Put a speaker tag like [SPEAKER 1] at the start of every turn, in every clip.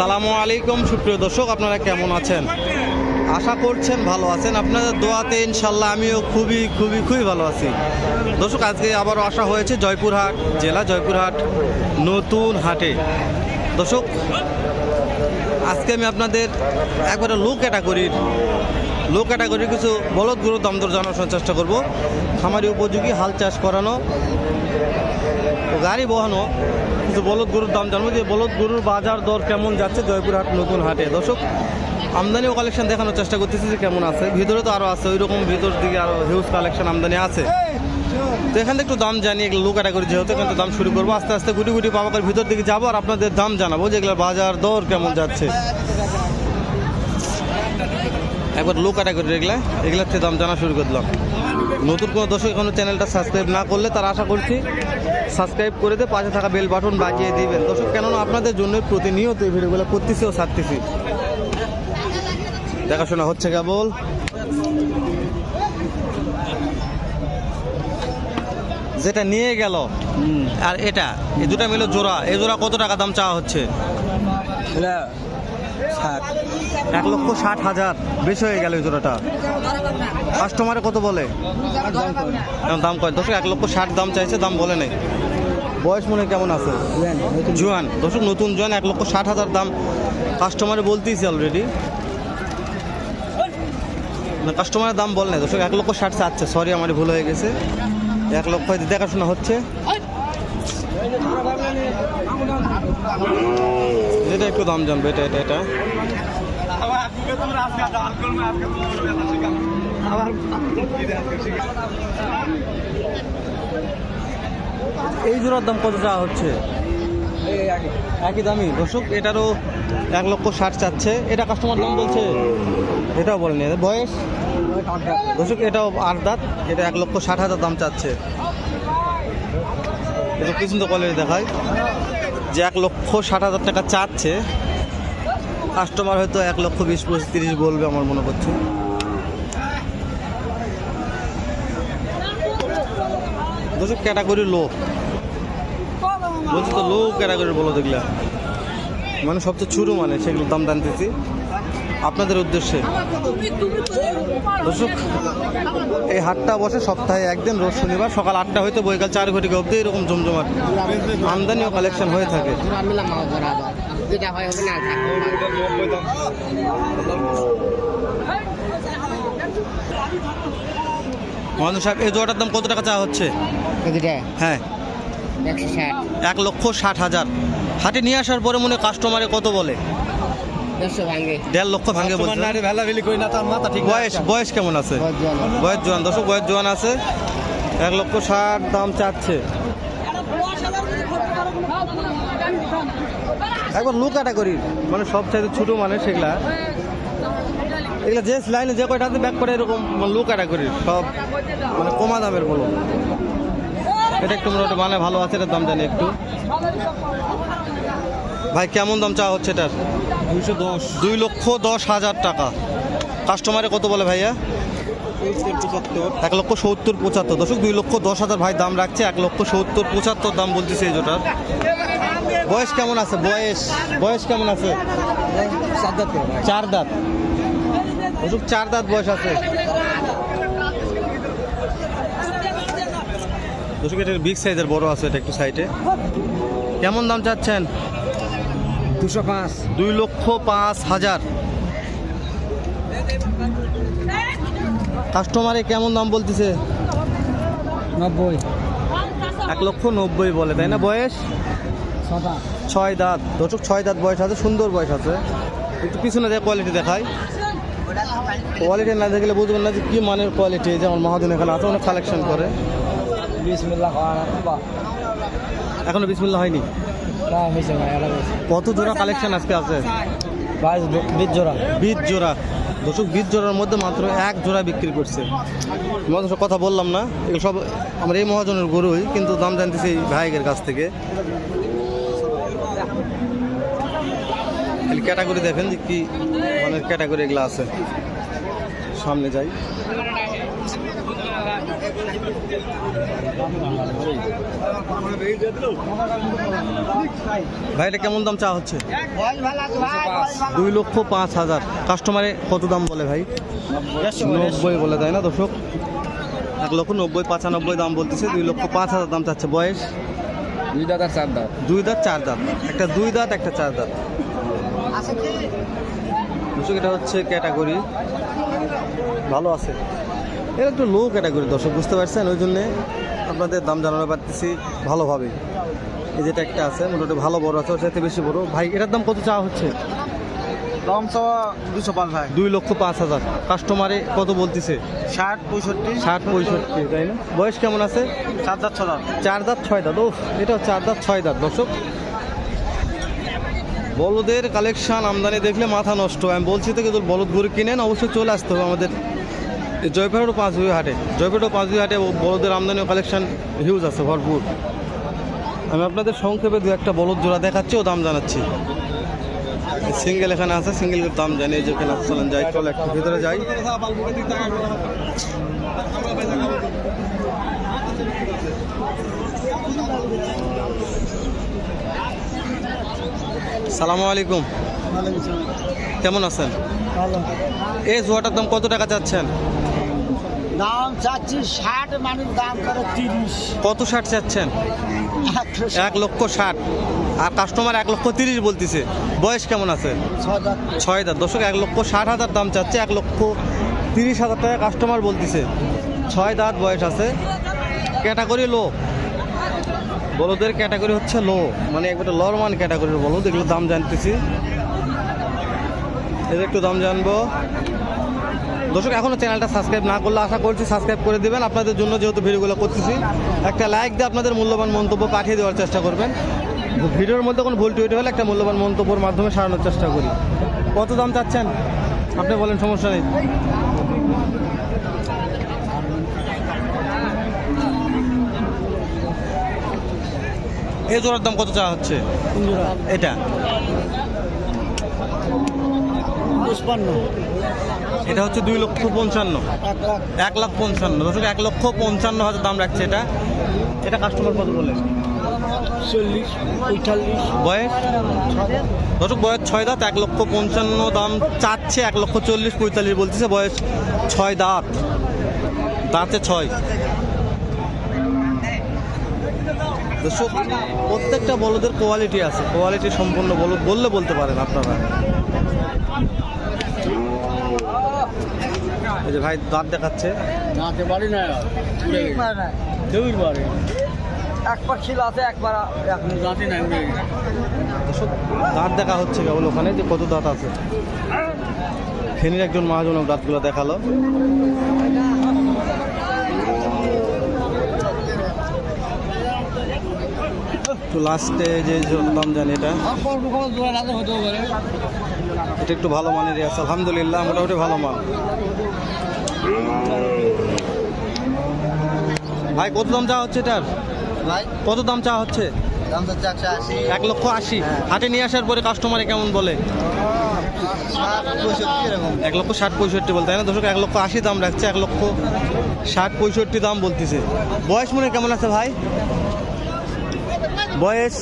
[SPEAKER 1] আসসালামু আলাইকুম, সুপ্রিয় দর্শক, আপনারা কেমন আছেন? আশা করছেন ভালো আছেন। আপনাদের দোয়াতে ইনশাল্লাহ আমিও খুবই খুবই খুবই ভালো আছি। দর্শক, আজকে আবারও আসা হয়েছে জয়পুরহাট জেলা, জয়পুরহাট নতুন হাটে। দর্শক, আজকে আমি আপনাদের একবারে লো ক্যাটাগরির লো ক্যাটাগরির কিছু বলদ দাম দর জানানোর চেষ্টা করব। খামারি উপযোগী হাল চাষ করানো গাড়ি বহানো। কিছু বলদ গরুর দাম জানব যে বলদ গরুর বাজার দর কেমন যাচ্ছে জয়পুরহাট নতুন হাটে দর্শক, আমদানি ও কালেকশন দেখানোর চেষ্টা করতেছি যে কেমন আছে। ভিতরে তো আরও আছে ওই রকম ভিতর দিকে আরও হিউজ কালেকশন আমদানি আছে। তো এখান থেকে একটু দাম জানি লো ক্যাটাগরি যেহেতু, এখান দাম শুরু করব। আস্তে আস্তে গুটি গুটি পাবাকার ভিতর দিকে যাব আর আপনাদের দাম জানাব যেগুলো বাজার দর কেমন যাচ্ছে। একবার লো ক্যাটাগরি এগুলা এগুলার থেকে দাম জানা শুরু করলাম নতুন কোনো দর্শক এখনও চ্যানেলটা সাবস্ক্রাইব না করলে তার আশা করছি সাবস্ক্রাইব করে দিয়ে পাশে থাকা বেল বাটন বাজিয়ে দিবেন। দর্শক কেননা আপনাদের জন্য প্রতিনিয়ত এই ভিডিওগুলো করতেছি ও ছাড়তেছি। দেখাশোনা হচ্ছে কেবল। যেটা নিয়ে গেল আর এটা এই দুটা মিলে জোড়া। এই জোড়া কত টাকা দাম চাওয়া হচ্ছে? এক লক্ষ ষাট হাজার। বেশি হয়ে গেল এই জোড়াটা। কাস্টমারে কত বলে? দাম কয়? দর্শক এক লক্ষ ষাট দাম চাইছে দাম বলে নাই। বয়স মনে কেমন আছে? জোয়ান দর্শক নতুন জোয়ান এক লক্ষ ষাট হাজার দাম কাস্টমারে বলতেইছি অলরেডি না কাস্টমারের দাম বল নাই। দর্শক এক লক্ষ ষাট চাচ্ছে। সরি আমার ভুল হয়ে গেছে। এক লক্ষ দেখাশোনা হচ্ছে। এটা একটু দাম জানবে, এটা এটা এটা। এই জোড়ার দাম কত চাওয়া হচ্ছে? একই দামি দর্শক, এটারও এক লক্ষ ষাট চাচ্ছে। এটা কাস্টমার দাম বলছে? এটাও বলেনি। বয়স? দর্শক, এটাও আট দাঁত। এটা এক লক্ষ ষাট হাজার দাম চাচ্ছে। কি সুন্দর কোয়ালিটি দেখায়। যে এক লক্ষ ষাট হাজার টাকা চাচ্ছে। কাস্টমার হয়তো এক লক্ষ বিশ, পঁচিশ, তিরিশ বলবে আমার মনে করছে দর্শক ক্যাটাগরি লো বলছি তো লো ক্যাটাগরির বলো দেখলা। মানে সবচেয়ে ছুরু মানে সেগুলোর দাম জানতেছি। আপনাদের উদ্দেশ্যে? দর্শক এই হাটটা বসে সপ্তাহে একদিন রোজ শনিবার সকাল আটটা হইতে বৈকাল চার ঘটিকা অবধি এরকম জমজমাট আমদানি ও কালেকশন হয়ে থাকে। মহেন্দ্র সাহেব এই জোয়াটার দাম কত টাকা চাওয়া হচ্ছে? হ্যাঁ। এক লক্ষ ষাট হাজার। হাটে নিয়ে আসার পরে মনে কাস্টমারে কত বলে? দেড় লক্ষ ভাঙে বয়স বয়স কেমন আছে?
[SPEAKER 2] জোয়ান।
[SPEAKER 1] বয়স জোয়ান দর্শক বয়স জোয়ান আছে। এক লক্ষ ষাট দাম চাচ্ছে। একবার লু ক্যাটাগরি মানে সব চাইতে ছোটো মানে সেগুলা এগুলা যে লাইনে যে কয়টা ব্যাক করে এরকম লু ক্যাটাগরি সব মানে কমা দামের বলো। এটা একটু মোটামুটি মানে ভালো আছে এটার দাম জানি একটু। ভাই কেমন দাম চাওয়া হচ্ছে এটার? দুইশো দশ। দুই লক্ষ দশ হাজার টাকা। কাস্টমারে কত বলে ভাইয়া? এক লক্ষ সত্তর পঁচাত্তর। দশক দুই লক্ষ দশ হাজার ভাই দাম রাখছে এক লক্ষ সত্তর পঁচাত্তর দাম বলতেছে এই জোটার। বয়স কেমন আছে? বয়স বয়স কেমন আছে? চার দাঁত দশক চার দাঁত। বয়স আছে। দশক এটা বিগ সাইজের বড় আছে এটা একটু সাইডে কেমন দাম চাচ্ছেন?
[SPEAKER 2] দুশো পাঁচ।
[SPEAKER 1] দুই লক্ষ পাঁচ হাজার। কাস্টমারে কেমন দাম বলতেছে?
[SPEAKER 2] নব্বই।
[SPEAKER 1] এক লক্ষ নব্বই বলে তাই না বয়স? ছয় দাঁত। দর্শক ছয় দাঁত বয়স আছে সুন্দর বয়স আছে। একটু পিছনে দিয়ে কোয়ালিটি দেখায় কোয়ালিটি না দেখলে বুঝবেন না যে কী মানের কোয়ালিটি যে আমার মহাজন এখানে আছে অনেক কালেকশন করে।
[SPEAKER 2] বিসমিল্লাহ
[SPEAKER 1] এখনও বিসমিল্লা হয়নি? কত জোড়া কালেকশন আজকে আছে?
[SPEAKER 2] বাইশ বিশ জোড়া।
[SPEAKER 1] বীজ জোড়া। দর্শক বীজ জোড়ার মধ্যে মাত্র এক জোড়া বিক্রি করছে। মহাজন কথা বললাম না এগুলো সব আমার এই মহাজনের গরুই কিন্তু দাম জানতেছি এই ভাইয়ের কাছ থেকে। ক্যাটাগরি দেখেন যে কি মানে ক্যাটাগরি এগুলো আছে। সামনে যাই। ভাই এটা কেমন দাম চা হচ্ছে? দুই লক্ষ পাঁচ হাজার। কাস্টমারে কত দাম বলে ভাই? নব্বই বলে তাই না দর্শক? এক লক্ষ নব্বই পঁচানব্বই দাম বলতেছে দুই লক্ষ পাঁচ হাজার দাম চাচ্ছে। বয়স?
[SPEAKER 2] দুই দাঁত আর চার দাঁত।
[SPEAKER 1] দুই দাঁত চার দাঁত। একটা দুই দাঁত একটা চার দাঁত। দর্শক এটা হচ্ছে ক্যাটাগরি ভালো আছে। এটা একটু লো ক্যাটাগরি দর্শক বুঝতে পারছেন? ওই জন্যে আপনাদের দাম জানানো পারতেছি ভালোভাবে। এই যেটা একটা আছে মোটামুটি ভালো বড় আছে ওর সাথে বেশি বড়। ভাই এটার দাম কত চাওয়া হচ্ছে?
[SPEAKER 2] দাম চাওয়া দুশো পাঁচ ভাই।
[SPEAKER 1] দুই লক্ষ পাঁচ হাজার। কাস্টমারে কত বলতেছে?
[SPEAKER 2] ষাট পঁয়ষট্টি।
[SPEAKER 1] ষাট পঁয়ষট্টি তাই না? বয়স কেমন আছে?
[SPEAKER 2] চার দাঁত ছ দাঁত।
[SPEAKER 1] চার দাঁত ছয় দাঁত। ও এটা চার দাঁত ছয় দাঁত দর্শক। বলদের কালেকশন আমদানি দেখলে মাথা নষ্ট। আমি বলছি তো কিন্তু বলদ গরু কিনেন অবশ্যই চলে আসতে হবে আমাদের জয়পুরহাট ও পাঁচবিবি হাটে। জয়পুরহাট ও পাঁচবিবি হাটে বলদের আমদানি কালেকশন হিউজ আছে ভরপুর। আমি আপনাদের সংক্ষেপে দু একটা বলদ জোড়া দেখাচ্ছি ও দাম জানাচ্ছি। সিঙ্গেল এখানে আছে সিঙ্গেলের দাম জানি এই যে এখানে চলেন যাই চল একটু ভিতরে যাই। সালামু আলাইকুম। কেমন আছেন? এই জোয়াটার দাম কত টাকা চাচ্ছেন?
[SPEAKER 2] দাম চাচ্ছি ষাট মানুষ দাম করে তিরিশ।
[SPEAKER 1] কত ষাট চাচ্ছেন? এক লক্ষ ষাট। আর কাস্টমার এক লক্ষ তিরিশ বলতেছে। বয়স কেমন আছে?
[SPEAKER 2] ছয়
[SPEAKER 1] হাজার দশক এক লক্ষ ষাট হাজার দাম চাচ্ছে এক লক্ষ তিরিশ হাজার টাকা কাস্টমার বলতেছে। ছয় দাঁত বয়স আছে। ক্যাটাগরি লো। বলদের ক্যাটাগরি হচ্ছে লো। মানে একবারে লরমান ক্যাটাগরির বলদ এগুলো দাম জানতেছি। এদের একটু দাম জানব। দর্শক এখনও চ্যানেলটা সাবস্ক্রাইব না করলে আশা করছি সাবস্ক্রাইব করে দেবেন। আপনাদের জন্য যেহেতু ভিডিওগুলো করতেছি, একটা লাইক দিয়ে আপনাদের মূল্যবান মন্তব্য পাঠিয়ে দেওয়ার চেষ্টা করবেন। ভিডিওর মধ্যে কোনো ভুল টুইট হলে একটা মূল্যবান মন্তব্যের মাধ্যমে সারানোর চেষ্টা করি। কত দাম চাচ্ছেন? আপনি বলেন, সমস্যা নেই। এই জোড়ার দাম কত চাওয়া হচ্ছে? এটা।
[SPEAKER 2] পুষ্পান্ন
[SPEAKER 1] এটা হচ্ছে দুই লক্ষ পঞ্চান্ন।
[SPEAKER 2] এক লাখ
[SPEAKER 1] পঞ্চান্ন। দর্শক এক লক্ষ পঞ্চান্ন হাজার দাম রাখছে এটা। এটা কাস্টমার কত বলে?
[SPEAKER 2] চল্লিশ পঁয়তাল্লিশ।
[SPEAKER 1] বয়স? দর্শক বয়স ছয় দাঁত এক লক্ষ পঞ্চান্ন দাম চাচ্ছে এক লক্ষ চল্লিশ পঁয়তাল্লিশ বলতেছে বয়স ছয় দাঁত। দাঁতে ছয়। দর্শক প্রত্যেকটা বলদের কোয়ালিটি আছে। কোয়ালিটি সম্পূর্ণ বলদ বললে বলতে পারেন আপনারা। এই যে ভাই দাঁত দেখাচ্ছে।
[SPEAKER 2] দাঁতে বাড়ি না দেউর বাড়ি একবার ছিল আছে একবার এখন দাঁতে নাই
[SPEAKER 1] দাঁত দেখা হচ্ছে কেবল ওখানে যে কত দাঁত আছে। ফেনীর একজন মহাজনক দাঁতগুলো দেখাল। তো লাস্টে যে দাম জানি এটা। এটা একটু ভালো মানের আছে আলহামদুলিল্লাহ মোটামুটি ভালো মাল। ভাই কত দাম চাওয়া হচ্ছে এটার?
[SPEAKER 2] ভাই?
[SPEAKER 1] কত দাম চাওয়া হচ্ছে? এক লক্ষ আশি। হাটে নিয়ে আসার পরে কাস্টমারে কেমন বলে? এক লক্ষ ষাট পঁয়ষট্টি বলতে না দর্শক? এক লক্ষ আশি দাম রাখছে এক লক্ষ ষাট পঁয়ষট্টি দাম বলতেছে। বয়স মনে কেমন আছে ভাই? বয়স,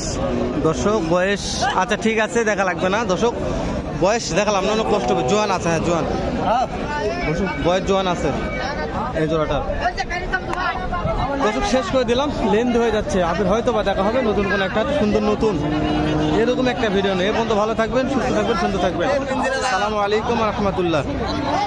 [SPEAKER 1] দর্শক, বয়স আচ্ছা ঠিক আছে, দেখা লাগবে না, দর্শক, বয়স দেখালাম, না অনেক কষ্ট জোয়ান আছে হ্যাঁ জোয়ান। বয়স জোয়ান আছে, এই জোড়াটার দর্শক, শেষ করে দিলাম লেন্থ হয়ে যাচ্ছে আপনি হয়তো বা দেখা হবে নতুন কোনো একটা, সুন্দর নতুন, এরকম একটা ভিডিও নেই এ পর্যন্ত ভালো থাকবেন, সুস্থ থাকবেন, সুন্দর থাকবেন। সালামু আলাইকুম রহমতুল্লাহ।